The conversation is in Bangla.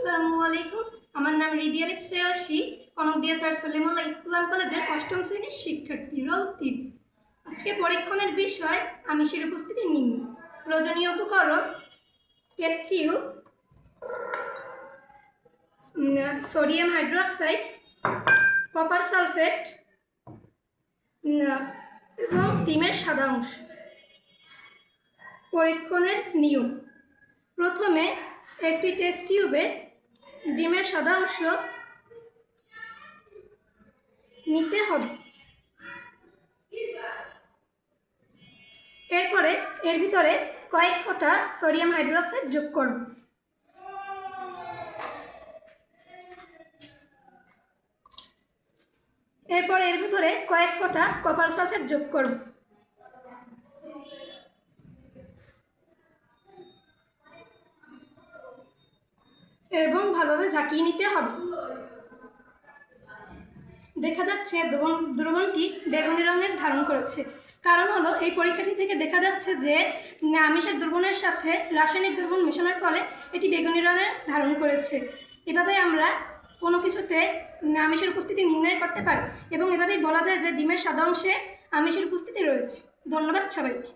আসসালামু আলাইকুম। আমার নাম Ridiya lip Shreyashi. Konakdia sir Salimullah school and কলেজের অষ্টম শ্রেণির শিক্ষার্থী রোল তিন আজকে পরীক্ষণের বিষয় আমিষের উপস্থিতি নিম্ন। প্রয়োজনীয় উপকরণ test tube sodium hydroxide copper sulphate এবং ডিমের সাদা অংশ। পরীক্ষণের নিয়ম। প্রথমে একটি টেস্ট টিউবে ডিমের সাদা অংশ নিতে হবে। এরপরে এর ভিতরে কয়েক ফোঁটা সোডিয়াম হাইড্রোক্সাইড যোগ করব। এরপর এর ভিতরে কয়েক ফোঁটা কপার সালফেট যোগ করব। এবং ভালোভাবে ঝাঁকিয়ে নিতে হবে। দেখা যাচ্ছে দ্রবণ দ্রবণটি বেগুনি রঙের ধারণ করেছে। কারণ হলো, এই পরীক্ষাটি থেকে দেখা যাচ্ছে যে আমিষের দ্রবণের সাথে রাসায়নিক দ্রবণ মেশানোর ফলে এটি বেগুনি রঙের ধারণ করেছে। এভাবে আমরা কোনো কিছুতে আমিষের উপস্থিতি নির্ণয় করতে পারি এবং এভাবেই বলা যায় যে, ডিমের সাদা অংশে আমিষের উপস্থিতি রয়েছে। ধন্যবাদ সবাইকে।